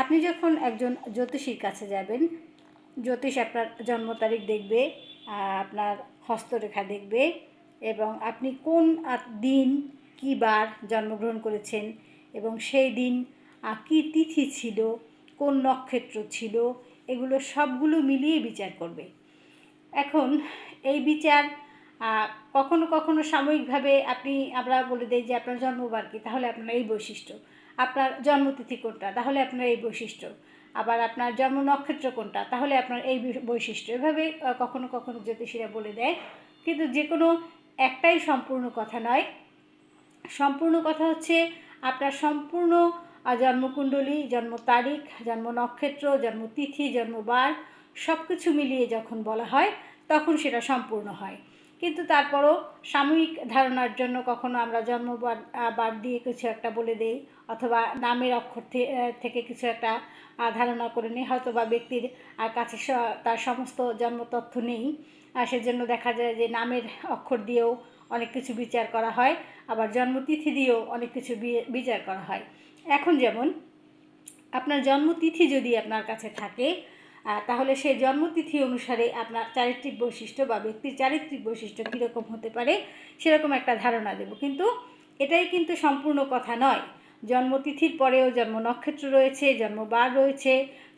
আপনি যখন একজন জ্যোতিষীর কাছে যাবেন, জ্যোতিষ আপনার জন্ম তারিখ দেখবে আপনার হস্তরেখা দেখবে এবং আপনি কোন দিন কী বার জন্মগ্রহণ করেছেন এবং সেই দিন কী তিথি ছিল, কোন নক্ষত্র ছিল, এগুলো সবগুলো মিলিয়ে বিচার করবে। এখন এই বিচার কখনো কখনো সাময়িকভাবে আপনি, আমরা বলে দিই যে আপনার জন্মবার কি, তাহলে আপনার এই বৈশিষ্ট্য। আপনার জন্মতিথি কোনটা? তাহলে আপনার এই বৈশিষ্ট্য। আবার আপনার জন্ম নক্ষত্র কোনটা? তাহলে আপনার এই বৈশিষ্ট্য। এভাবে কখনো কখনো জ্যোতিষীরা বলে দেয়। কিন্তু যে কোনো একটাই সম্পূর্ণ কথা নয়। সম্পূর্ণ কথা হচ্ছে আপনার সম্পূর্ণ জন্মকুণ্ডলী, জন্ম তারিখ, জন্ম নক্ষত্র, জন্ম তিথি জন্মবার সব কিছু মিলিয়ে যখন বলা হয়, তখন সেটা সম্পূর্ণ হয়। কিন্তু তারপরও সাময়িক ধারণার জন্য কখনো আমরা আহ, বার দিয়ে কিছু একটা বলে দেই অথবা নামের অক্ষর থেকে কিছু একটা ধারণা করে নিই। হয়তো বা ব্যক্তির কাছে তার সমস্ত জন্ম তথ্য নেই সেজন্য দেখা যায় যে নামের অক্ষর দিয়েও অনেক কিছু বিচার করা হয় আবার জন্মতিথি দিয়েও অনেক কিছু বিচার করা হয়। এখন যেমন আপনার জন্মতিথি যদি আপনার কাছে থাকে তাহলে সেই জন্মতিথি অনুসারে আপনার চারিত্রিক বৈশিষ্ট্য বা ব্যক্তির চারিত্রিক বৈশিষ্ট্য কীরকম হতে পারে সেরকম একটা ধারণা দেব। কিন্তু এটাই কিন্তু সম্পূর্ণ কথা নয়। জন্মতিথির পরেও জন্ম নক্ষত্র রয়েছে জন্মবার রয়েছে,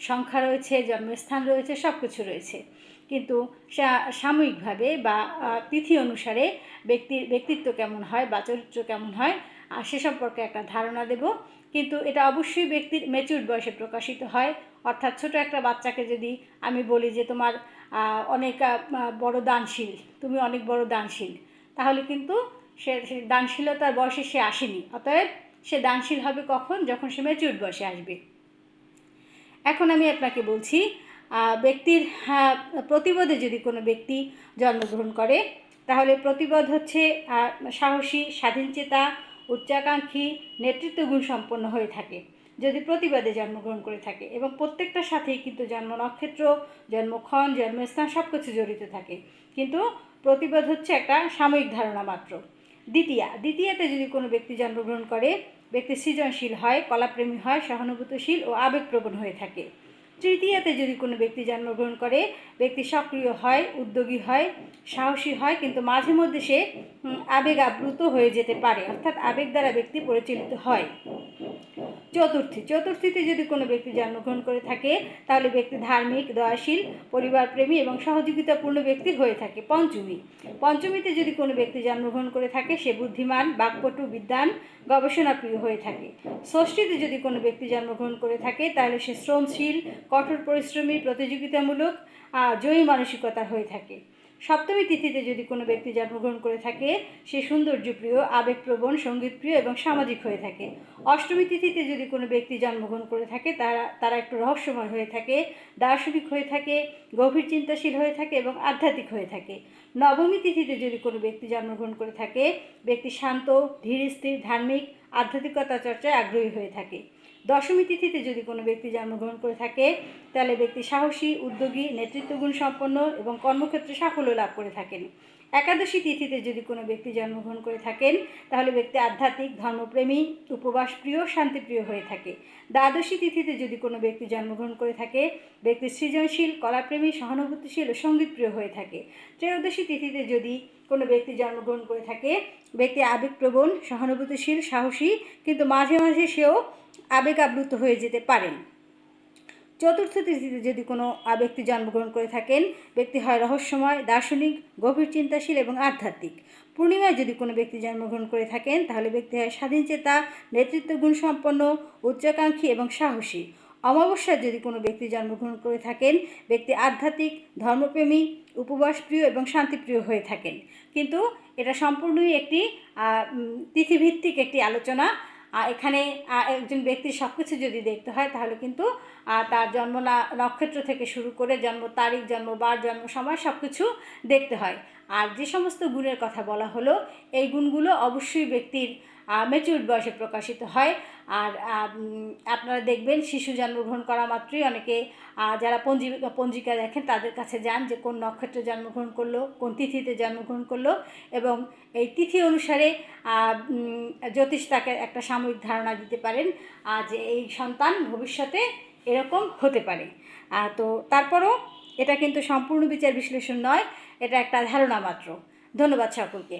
সংখ্যা রয়েছে, জন্মস্থান রয়েছে সব কিছু রয়েছে। কিন্তু সাময়িকভাবে বা তিথি অনুসারে ব্যক্তির ব্যক্তিত্ব কেমন হয় বা চরিত্র কেমন হয় আর সে সম্পর্কে একটা ধারণা দেব। কিন্তু এটা অবশ্যই ব্যক্তির মেচুর বয়সে প্রকাশিত হয়। অর্থাৎ ছোট একটা বাচ্চাকে যদি আমি বলি যে তোমার অনেক বড় দানশীল তুমি অনেক বড় দানশীল তাহলে কিন্তু সে দানশীলতার বয়সে সে আসেনি। অতএব সে দানশীল হবে কখন? যখন সে মেচুর বয়সে আসবে। এখন আমি আপনাকে বলছি ব্যক্তির হ্যাঁ, প্রতিবোধে যদি কোনো ব্যক্তি জন্মগ্রহণ করে তাহলে প্রতিবোধ হচ্ছে সাহসী স্বাধীনচেতা উচ্চাকাঙ্ক্ষী নেতৃত্বগুণ সম্পন্ন হয়ে থাকে, যদি প্রতিবাদে জন্মগ্রহণ করে থাকে এবং প্রত্যেকটার সাথেই কিন্তু জন্ম নক্ষত্র জন্মক্ষণ জন্মস্থান সব কিছু জড়িত থাকে। কিন্তু প্রতিবাদ হচ্ছে একটা সাময়িক ধারণা মাত্র। দ্বিতীয়া, দ্বিতীয়াতে যদি কোনো ব্যক্তি জন্মগ্রহণ করে, ব্যক্তি সৃজনশীল হয়, কলাপ্রেমী হয়, সহানুভূতিশীল ও আবেগপ্রবণ হয়ে থাকে। তৃতীয়তে যদি কোনো ব্যক্তি জন্মগ্রহণ করে, ব্যক্তি সক্রিয় হয়, উদ্যোগী হয়, সাহসী হয়, কিন্তু মাঝে মধ্যে সে আবেগ আপ্লুত হয়ে যেতে পারে, অর্থাৎ আবেগ দ্বারা ব্যক্তি পরিচালিত হয়। চতুর্থী। চতুর্থীতে যদি কোনো ব্যক্তি জন্মগ্রহণ করে থাকে, তাহলে ব্যক্তি ধার্মিক, দয়াশীল, পরিবারপ্রেমী এবং সহযোগিতাপূর্ণ ব্যক্তি হয়ে থাকে, পঞ্চমী। পঞ্চমীতে যদি কোনো ব্যক্তি জন্মগ্রহণ করে থাকে, সে বুদ্ধিমান, বাকপটু, বিদ্বান, গবেষণাপ্রিয় হয়ে থাকে। ষষ্ঠীতে যদি কোনো ব্যক্তি জন্মগ্রহণ করে থাকে, তাহলে সে শ্রমশীল, কঠোর পরিশ্রমী, প্রতিযোগিতামূলক জয়ী মানসিকতা হয়ে থাকে। সপ্তমী তিথিতে যদি কোনো ব্যক্তি জন্মগ্রহণ করে থাকে, সে সৌন্দর্যপ্রিয়, আবেগপ্রবণ, সঙ্গীতপ্রিয় এবং সামাজিক হয়ে থাকে। অষ্টমী তিথিতে যদি কোনো ব্যক্তি জন্মগ্রহণ করে থাকে, তারা তারা একটু রহস্যময় হয়ে থাকে, দার্শনিক হয়ে থাকে, গভীর চিন্তাশীল হয়ে থাকে এবং আধ্যাত্মিক হয়ে থাকে। নবমী তিথিতে যদি কোনো ব্যক্তি জন্মগ্রহণ করে থাকে, ব্যক্তি শান্ত, ধীর স্থির, ধার্মিক, আধ্যাত্মিকতা চর্চায় আগ্রহী হয়ে থাকে। দশমী তিথিতে যদি কোনো ব্যক্তি জন্মগ্রহণ করে থাকে, তাহলে ব্যক্তি সাহসী, উদ্যোগী, নেতৃত্বগুণ সম্পন্ন এবং কর্মক্ষেত্রে সাফল্য লাভ করে থাকেন। একাদশী তিথিতে যদি কোনো ব্যক্তি জন্মগ্রহণ করে থাকেন, তাহলে ব্যক্তি আধ্যাত্মিক, ধর্মপ্রেমী, উপবাসপ্রিয়, শান্তিপ্রিয় হয়ে থাকে। দ্বাদশী তিথিতে যদি কোনো ব্যক্তি জন্মগ্রহণ করে থাকে, ব্যক্তি সৃজনশীল, কলাপ্রেমী, সহানুভূতিশীল ও সঙ্গীতপ্রিয় হয়ে থাকে। ত্রয়োদশী তিথিতে যদি কোনো ব্যক্তি জন্মগ্রহণ করে থাকে, ব্যক্তি আবেগপ্রবণ, সহানুভূতিশীল, সাহসী, কিন্তু মাঝে মাঝে সেও আবেগ আপ্লুত হয়ে যেতে পারেন। চতুর্থ তিথিতে যদি কোনো ব্যক্তি জন্মগ্রহণ করে থাকেন, ব্যক্তি হয় রহস্যময়, দার্শনিক, গভীর চিন্তাশীল এবং আধ্যাত্মিক। পূর্ণিমায় যদি কোনো ব্যক্তি জন্মগ্রহণ করে থাকেন, তাহলে ব্যক্তি হয় স্বাধীনচেতা নেতৃত্ব গুণ সম্পন্ন উচ্চাকাঙ্ক্ষী এবং সাহসী। অমাবস্যায় যদি কোনো ব্যক্তি জন্মগ্রহণ করে থাকেন, ব্যক্তি আধ্যাত্মিক, ধর্মপ্রেমী, উপবাসপ্রিয় এবং শান্তিপ্রিয় হয়ে থাকেন। কিন্তু এটা সম্পূর্ণই একটি তিথিভিত্তিক একটি আলোচনা। এখানে একজন ব্যক্তির সব কিছু যদি দেখতে হয় তাহলে কিন্তু তার জন্ম নক্ষত্র থেকে শুরু করে জন্ম তারিখ জন্মবার জন্ম সময় সব কিছু দেখতে হয়। আর যে সমস্ত গুণের কথা বলা হলো, এই গুণগুলো অবশ্যই ব্যক্তির মেচুর বয়সে প্রকাশিত হয়। আর আপনারা দেখবেন শিশু জন্মগ্রহণ করা মাত্রই অনেকে যারা পঞ্জি, পঞ্জিকা দেখেন তাদের কাছে যান যে কোন নক্ষত্রে জন্মগ্রহণ করল, কোন তিথিতে জন্মগ্রহণ করল এবং এই তিথি অনুসারে জ্যোতিষ তাকে একটা সাময়িক ধারণা দিতে পারেন যে এই সন্তান ভবিষ্যতে এরকম হতে পারে। তো তারপরও এটা কিন্তু সম্পূর্ণ বিচার বিশ্লেষণ নয়, এটা একটা ধারণা মাত্র। ধন্যবাদ সকলকে।